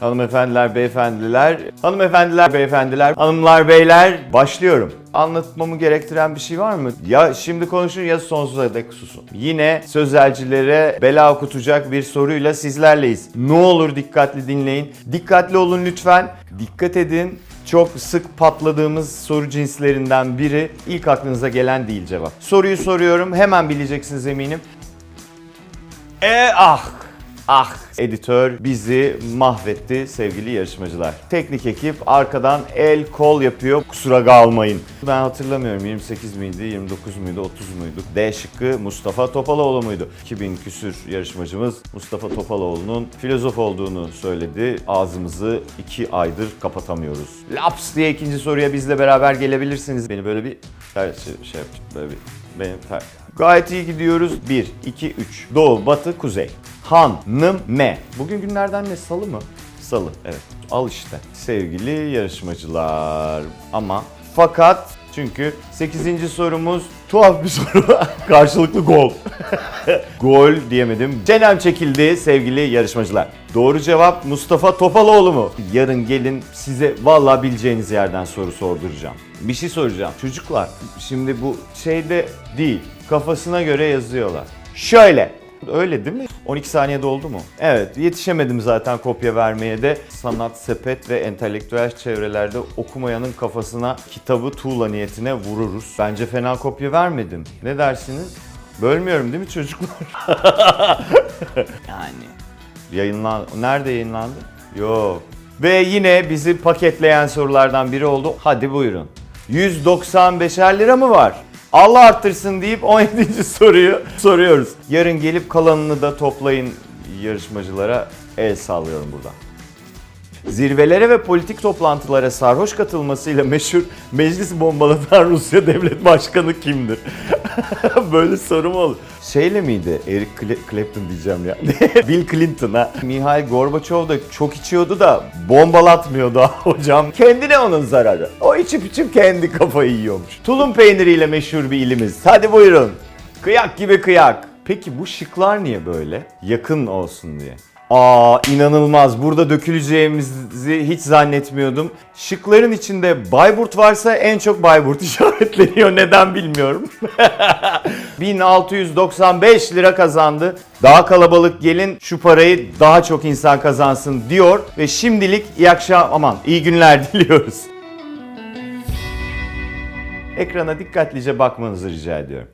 Hanımefendiler, beyefendiler, hanımefendiler, beyefendiler, hanımlar, beyler başlıyorum. Anlatmamı gerektiren bir şey var mı? Ya şimdi konuşun ya sonsuza dek susun. Yine sözelcilere bela okutacak bir soruyla sizlerleyiz. Ne olur dikkatli dinleyin. Dikkatli olun lütfen. Dikkat edin. Çok sık patladığımız soru cinslerinden biri ilk aklınıza gelen değil cevap. Soruyu soruyorum hemen bileceksiniz eminim. E ah ah editör bizi mahvetti sevgili yarışmacılar. Teknik ekip arkadan el kol yapıyor kusura kalmayın. Ben hatırlamıyorum 28 miydi 29 muydu 30 muydu? D şıkkı Mustafa Topaloğlu muydu? 2000 küsür yarışmacımız Mustafa Topaloğlu'nun filozof olduğunu söyledi. Ağzımızı 2 aydır kapatamıyoruz. Laps diye ikinci soruya bizle beraber gelebilirsiniz. Beni böyle bir ters şey, şey böyle bir benim ter- Gayet iyi gidiyoruz. 1, 2, 3. Doğu, batı, kuzey. Han, nım, me. Bugün günlerden ne? Salı mı? Salı, evet. Al işte. Sevgili yarışmacılar. Ama fakat çünkü 8. sorumuz tuhaf bir soru. Karşılıklı gol. Gol diyemedim. Cenem çekildi sevgili yarışmacılar. Doğru cevap Mustafa Topaloğlu mu? Yarın gelin size vallahi bileceğiniz yerden soru sorduracağım. Bir şey soracağım. Çocuklar şimdi bu şeyde değil. Kafasına göre yazıyorlar. Şöyle. Öyle değil mi? 12 saniyede oldu mu? Evet, yetişemedim zaten kopya vermeye de. Sanat, sepet ve entelektüel çevrelerde okumayanın kafasına kitabı tuğla niyetine vururuz. Bence fena kopya vermedim. Ne dersiniz? Bölmüyorum değil mi çocuklar? yani. Yayınlan Nerede yayınlandı? Yok. Ve yine bizi paketleyen sorulardan biri oldu. Hadi buyurun. 195'er lira mı var? Allah arttırsın deyip 17. soruyu soruyoruz. Yarın gelip kalanını da toplayın yarışmacılara el sallıyorum buradan. Zirvelere ve politik toplantılara sarhoş katılmasıyla meşhur meclis bombalatan Rusya devlet başkanı kimdir? Böyle soru mu olur? Şeyle miydi? Eric Clapton diyeceğim ya. Bill Clinton ha. Mihail Gorbaçov da çok içiyordu da bombalatmıyordu hocam. Kendine onun zararı. O içip içip kendi kafayı yiyormuş. Tulum peyniriyle meşhur bir ilimiz. Hadi buyurun. Kıyak gibi kıyak. Peki bu şıklar niye böyle? Yakın olsun diye. Aa inanılmaz. Burada döküleceğimizi hiç zannetmiyordum. Şıkların içinde Bayburt varsa en çok Bayburt işaretleniyor. Neden bilmiyorum. 1695 lira kazandı. Daha kalabalık gelin şu parayı daha çok insan kazansın diyor. Ve şimdilik iyi akşam aman iyi günler diliyoruz. Ekrana dikkatlice bakmanızı rica ediyorum.